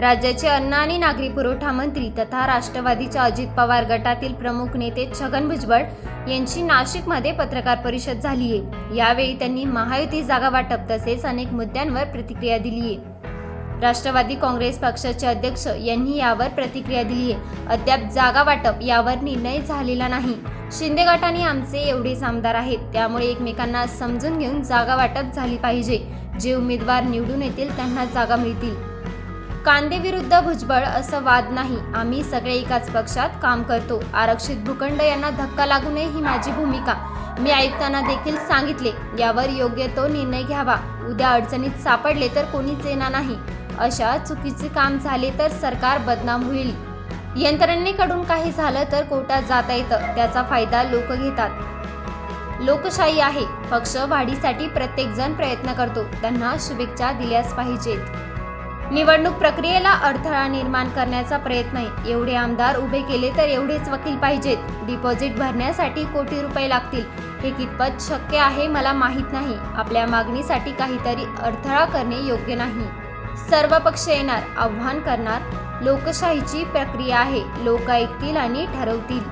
राज्याचे अन्न आणि नागरी पुरवठा मंत्री तथा राष्ट्रवादीच्या अजित पवार गटातील प्रमुख नेते छगन भुजबळ यांची नाशिकमध्ये पत्रकार परिषद झाली आहे. यावेळी त्यांनी महायुती जागा वाटप तसेच अनेक मुद्द्यांवर प्रतिक्रिया दिली आहे. राष्ट्रवादी काँग्रेस पक्षाचे अध्यक्ष यांनी यावर प्रतिक्रिया दिली आहे. अद्याप जागा वाटप यावर निर्णय झालेला नाही. शिंदे गटाने आमचे एवढेच आमदार आहेत. त्यामुळे एकमेकांना समजून घेऊन जागा वाटप झाली पाहिजे. जे उमेदवार निवडून येतील त्यांना जागा मिळतील. कांदे विरुद्ध भुजबळ असं वाद नाही. आम्ही सगळे एकाच पक्षात काम करतो. आरक्षित भूखंड यांना धक्का लागू नये ही माझी भूमिका. मी आयुक्तांना देखील सांगितले यावर योग्य तो निर्णय घ्यावा. उद्या अडचणीत सापडले तर कोणीच येणार नाही. अशा चुकीचे काम झाले तर सरकार बदनाम होईल. यंत्रणेकडून काही झालं तर कोर्टात जाता येतं. त्याचा फायदा लोक घेतात. लोकशाही आहे. पक्ष वाढीसाठी प्रत्येक जण प्रयत्न करतो. त्यांना शुभेच्छा दिल्याच पाहिजेत. निवडणूक प्रक्रियेला अडथळा निर्माण करण्याचा प्रयत्न आहे. एवढे आमदार उभे केले तर एवढेच वकील पाहिजेत. डिपॉझिट भरण्यासाठी कोटी रुपये लागतील. हे कितपत शक्य आहे मला माहीत नाही. आपल्या मागणीसाठी काहीतरी अडथळा करणे योग्य नाही. सर्व पक्ष येणार आव्हान करणार. लोकशाहीची प्रक्रिया आहे. लोक ऐकतील आणि ठरवतील.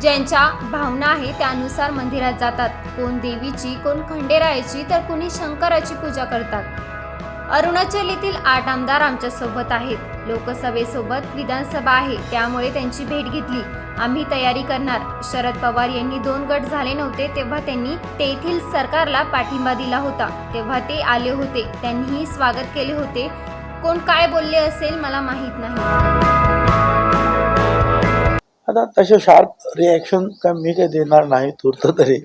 ज्यांच्या भावना आहे त्यानुसार मंदिरात जातात. कोण देवीची कोण खंडेरायाची तर कुणी शंकराची पूजा करतात. अरुणाचल येथील आठ आमदार आमच्यासोबत आहेत. लोकसभेसोबत विधानसभा आहे त्यामुळे त्यांची भेट घेतली. आम्ही तयारी करणार. शरद पवार यांनी दोन गट झाले नव्हते तेव्हा त्यांनी तेथील सरकारला पाठिंबा दिला होता. तेव्हा ते आले होते. त्यांनीही स्वागत केले होते. कोण काय बोलले असेल मला माहीत नाही. आता तसे शार्प रिॲक्शन काय मी काही देणार नाही तूर्त तरी.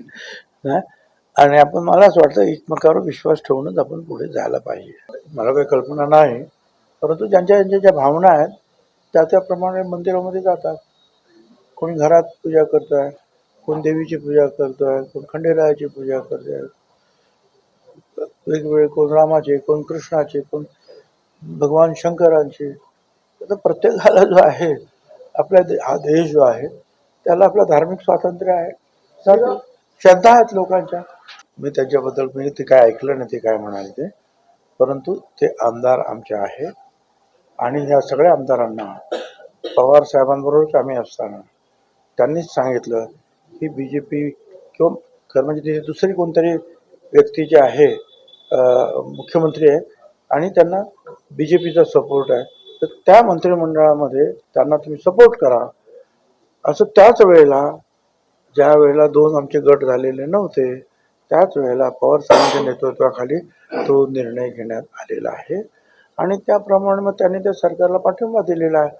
आणि आपण मला असं वाटतं एकमेकावर विश्वास ठेवूनच आपण पुढे जायला पाहिजे. मला काही कल्पना नाही परंतु ज्यांच्या ज्यांच्या ज्या भावना आहेत त्या त्याप्रमाणे मंदिरामध्ये जातात. कोणी घरात पूजा करतोय कोण देवीची पूजा करतोय कोण खंडेरायाची पूजा करतोय. वेगवेगळे कोण रामाचे कोण कृष्णाचे कोण भगवान शंकरांचे. तर प्रत्येकाला जो आहे आपल्या दे- हा देश जो आहे त्याला आपलं धार्मिक स्वातंत्र्य आहे. श्रद्धा आहेत लोकांच्या. मी त्याच्याबद्दल मी ते काय ऐकलं नाही ते काय म्हणाले ते. परंतु ते आमदार आमचे आहे आणि ह्या सगळ्या आमदारांना पवार साहेबांबरोबरच आम्ही असताना त्यांनीच सांगितलं की बी जे पी किंवा खरं म्हणजे तिथे दुसरी कोणतरी व्यक्ती जे आहे मुख्यमंत्री आहे आणि त्यांना बी जे पीचा सपोर्ट आहे. तर त्या मंत्रिमंडळामध्ये त्यांना तुम्ही सपोर्ट करा. असं त्याच वेळेला ज्या वेळेला दोन आमचे गट झालेले नव्हते त्याच वेळेला पवार साहेबांच्या नेतृत्वाखाली तो निर्णय घेण्यात आलेला आहे. आणि त्याप्रमाणे मग त्यांनी त्या सरकारला पाठिंबा दिलेला आहे.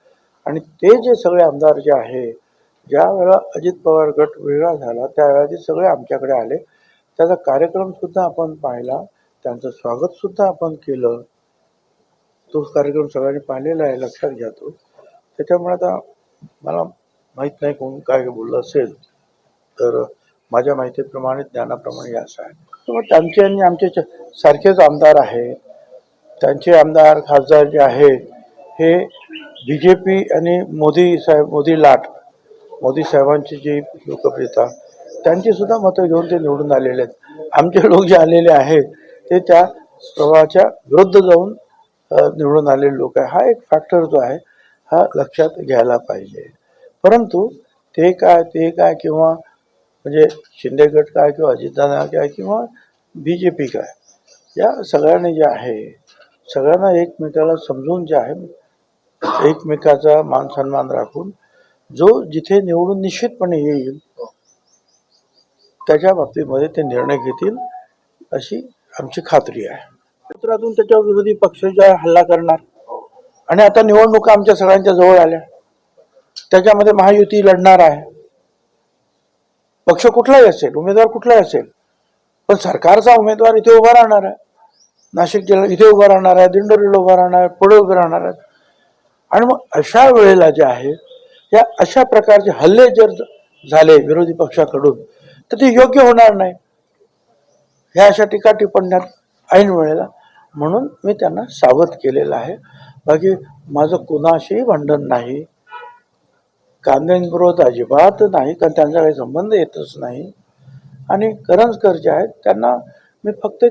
आणि ते जे सगळे आमदार जे आहे ज्या वेळेला अजित पवार गट वेगळा झाला त्यावेळेला ते सगळे आमच्याकडे आले. त्याचा कार्यक्रमसुद्धा आपण पाहिला. त्यांचं स्वागतसुद्धा आपण केलं. तो कार्यक्रम सगळ्यांनी पाहिलेला आहे लक्षात घ्या तो. त्याच्यामुळे आता मला माहीत नाही कोण काय बोललं असेल. तर माझ्या माहितीप्रमाणे ज्ञानाप्रमाणे या असं आहे. मग त्यांचे आणि आमचे च- सारखेच आमदार आहे त्यांचे आमदार खासदार जे आहेत हे बी जे पी आणि मोदी साहेब मोदी लाट मोदी साहेबांची जी लोकप्रियता त्यांची सुद्धा मतं घेऊन ते निवडून आलेले आहेत. आमचे लोक जे आलेले आहेत ते त्या प्रवाहाच्या विरुद्ध जाऊन निवडून आलेले लोक आहे हा एक फॅक्टर जो आहे हा लक्षात घ्यायला पाहिजे. परंतु ते काय ते काय किंवा म्हणजे शिंदे गट काय किंवा अजितदादा काय किंवा बी जे पी काय या सगळ्यांनी जे आहे सगळ्यांना एकमेकाला समजून जे आहे एकमेकाचा मान सन्मान राखून जो जिथे निवडून निश्चितपणे येईल त्याच्या बाबतीमध्ये ते निर्णय घेतील अशी आमची खात्री आहे. क्षेत्रातून त्याच्या विरोधी पक्ष जे हल्ला करणार. आणि आता निवडणुका आमच्या सगळ्यांच्या जवळ आल्या. त्याच्यामध्ये महायुती लढणार आहे. पक्ष कुठलाही असेल उमेदवार कुठलाही असेल पण सरकारचा उमेदवार इथे उभा राहणार आहे. नाशिक जिल्हा इथे उभा राहणार आहे दिंडोरीला उभा राहणार आहे पुढे उभे राहणार आहेत. आणि मग अशा वेळेला जे आहे या अशा प्रकारचे हल्ले जर झाले विरोधी पक्षाकडून तर ते योग्य होणार नाही. ह्या अशा टीका टिप्पण्यात ऐन वेळेला. म्हणून मी त्यांना सावध केलेलं आहे. बाकी माझं कुणाशीही भांडण नाही. कांद्यांविरोध अजिबात नाही कारण त्यांचा काही संबंध येतच नाही. आणि करंजकर जे आहेत त्यांना मी फक्त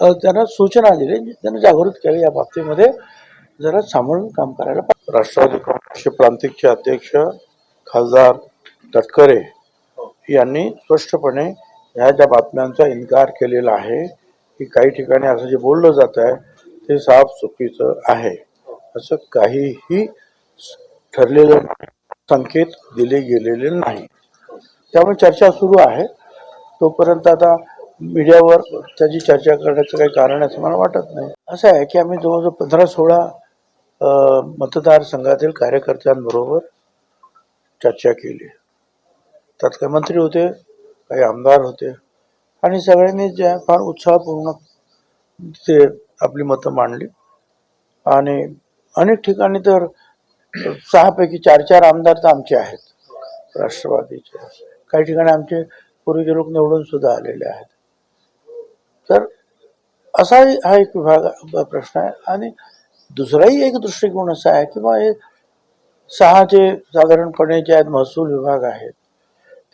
त्यांना सूचना दिली त्यांना जागृत केली या बाबतीमध्ये. जरा सांभाळून काम करायला पाहिजे राष्ट्रवादी काँग्रेसचे प्रांतिकचे अध्यक्ष खासदार तटकरे यांनी स्पष्टपणे ह्या ज्या बातम्यांचा इन्कार केलेला आहे की काही ठिकाणी असं जे बोललं जात आहे ते साफ चुकीचं आहे. असं काहीही ठरलेले संकेत दिले गेलेले नाही. त्यामुळे चर्चा सुरू आहे. तोपर्यंत आता मीडियावर त्याची चर्चा करण्याचं काही कारण असं मला वाटत नाही. असं आहे की आम्ही जवळजवळ पंधरा सोळा मतदारसंघातील कार्यकर्त्यांबरोबर चर्चा केली. त्यात काही मंत्री होते काही आमदार होते आणि सगळ्यांनी ज्या फार उत्साहपूर्ण ते आपली मतं मांडली. आणि अनेक ठिकाणी तर सहापैकी चार चार आमदार तर आमचे आहेत. राष्ट्रवादीचे. काही ठिकाणी आमचे पूर्वीचे लोक निवडून सुद्धा आलेले आहेत. तर असाही हा एक विभाग प्रश्न आहे. आणि दुसराही एक दृष्टिकोन असा आहे की बा हे सहा जे साधारणपणे जे आहेत महसूल विभाग आहेत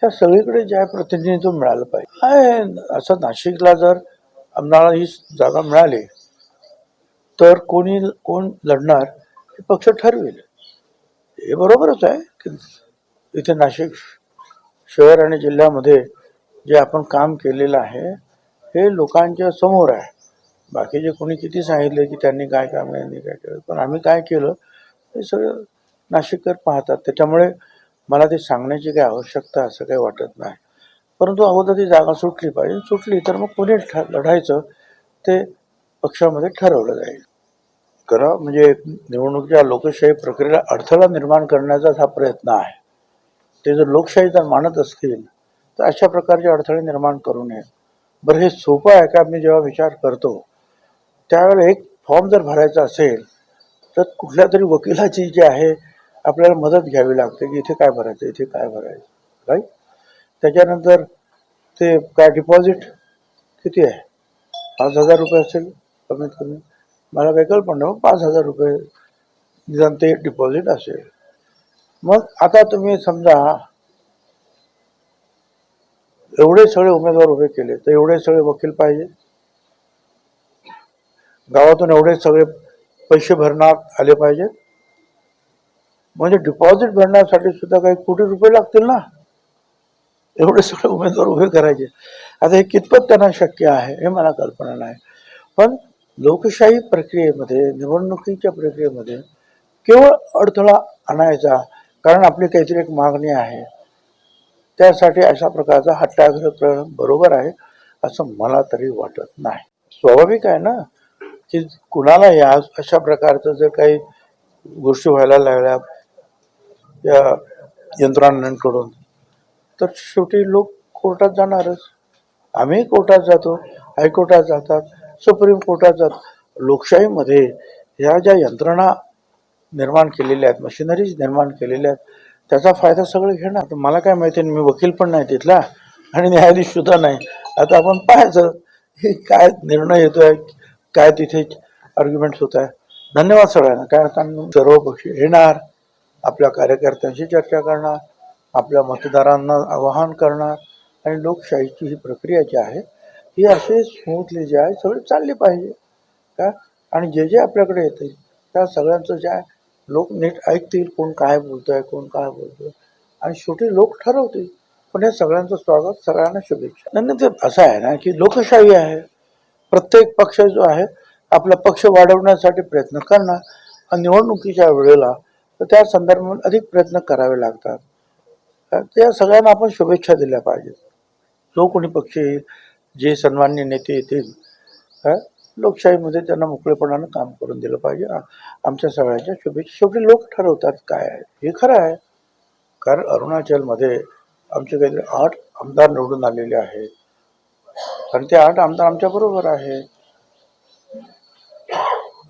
त्या सगळीकडे जे आहे प्रतिनिधित्व मिळालं पाहिजे. असं नाशिकला जर आम्हाला ही जागा मिळाली तर कोणी कोण लढणार हे पक्ष ठरवेल. हे बरोबरच आहे. की इथे नाशिक शहर आणि जिल्ह्यामध्ये जे आपण काम केलेलं आहे हे लोकांच्या समोर आहे. बाकीचे कोणी किती सांगितले की त्यांनी काय काम यांनी काय केलं पण आम्ही काय केलं हे सगळं नाशिककर पाहतात. त्याच्यामुळे मला ते सांगण्याची काही आवश्यकता असं काही वाटत नाही. परंतु अगोदर ती जागा सुटली पाहिजे. सुटली तर मग कोणी ठ लढायचं ते पक्षामध्ये ठरवलं जाईल. करा म्हणजे निवडणुकीच्या लोकशाही प्रक्रियेला अडथळा निर्माण करण्याचाच हा प्रयत्न आहे. ते जर लोकशाही जर मानत असतील तर अशा प्रकारचे अडथळे निर्माण करू नये. बरं हे सोपं आहे का? मी जेव्हा विचार करतो त्यावेळेला एक फॉर्म जर भरायचा असेल तर कुठल्या तरी वकिलाची जी आहे आपल्याला मदत घ्यावी लागते की इथे काय भरायचं इथे काय भरायचं राईट त्याच्यानंतर ते काय डिपॉझिट किती आहे? पाच हजार रुपये असेल कमीत कमी? मला काही कल्पना मग पाच हजार रुपये निदान ते डिपॉझिट असेल. मग आता तुम्ही समजा एवढे सगळे उमेदवार उभे केले तर एवढे सगळे वकील पाहिजे. गावातून एवढे सगळे पैसे भरण्यात आले पाहिजेत म्हणजे डिपॉझिट भरण्यासाठी सुद्धा काही कोटी रुपये लागतील ना? एवढे सगळे उमेदवार उभे करायचे. आता हे कितपत त्यांना शक्य आहे हे मला कल्पना नाही. पण लोकशाही प्रक्रियेमध्ये निवडणुकीच्या प्रक्रियेमध्ये केवळ अडथळा आणायचा कारण आपली काहीतरी एक मागणी आहे. त्यासाठी अशा प्रकारचा हट्टाग्रह करणं बरोबर आहे असं मला तरी वाटत नाही. स्वाभाविक आहे ना की कुणाला या अशा प्रकारचं जर काही गोष्टी व्हायला लागल्या या यंत्रणांकडून तर शेवटी लोक कोर्टात जाणारच. आम्ही कोर्टात जातो हायकोर्टात जातात. सुप्रीम कोर्टात लोकशाहीमध्ये ह्या ज्या यंत्रणा निर्माण केलेल्या आहेत मशिनरीज निर्माण केलेल्या आहेत त्याचा फायदा सगळे घेणार. तर मला काय माहिती मी वकील पण नाही तिथला आणि न्यायाधीश सुद्धा नाही. आता आपण पाहायचं हे काय निर्णय येतोय काय तिथे आर्ग्युमेंट्स होत आहे धन्यवाद सगळ्यांना. काय आता सर्व पक्ष येणार आपल्या कार्यकर्त्यांशी चर्चा करणार आपल्या मतदारांना आवाहन करणार आणि लोकशाहीची ही प्रक्रिया जी आहे ही अशी स्मूथली जी आहे सगळी चालली पाहिजे. का? आणि जे जे आपल्याकडे येतील त्या सगळ्यांचं जे आहे लोक नीट ऐकतील कोण काय बोलतोय कोण काय बोलतोय. आणि शेवटी लोक ठरवतील. पण हे सगळ्यांचं स्वागत सगळ्यांना शुभेच्छा. नाही ते असं आहे ना की लोकशाही आहे. प्रत्येक पक्ष जो आहे आपला पक्ष वाढवण्यासाठी प्रयत्न करणार. आणि निवडणुकीच्या वेळेला तर त्या संदर्भात अधिक प्रयत्न करावे लागतात. त्या सगळ्यांना आपण शुभेच्छा दिल्या पाहिजेत. जो कोणी पक्ष येईल जे सन्मान्य नेते येतील लोकशाहीमध्ये त्यांना मोकळेपणानं काम करून दिलं पाहिजे. आमच्या सगळ्यांच्या शुभेच्छा. शेवटी लोक ठरवतात काय आहे. हे खरं आहे. कारण अरुणाचलमध्ये आमचे काहीतरी आठ आमदार निवडून आलेले आहेत. आणि ते आठ आमदार आमच्या बरोबर आहे.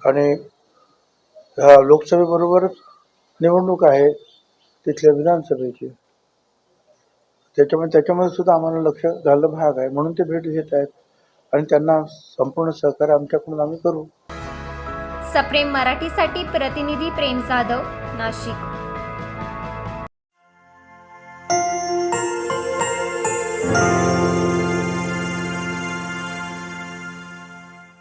आणि लोकसभेबरोबरच निवडणूक आहे तिथल्या विधानसभेची. त्याच्यामुळे त्याच्यामध्ये सुद्धा आम्हाला लक्ष घालणं भाग आहे. म्हणून ते भेट घेत आहेत. आणि त्यांना संपूर्ण सहकार्य आमच्याकडून आम्ही करू. सप्रेम मराठीसाठी प्रतिनिधी प्रेम जाधव नाशिक.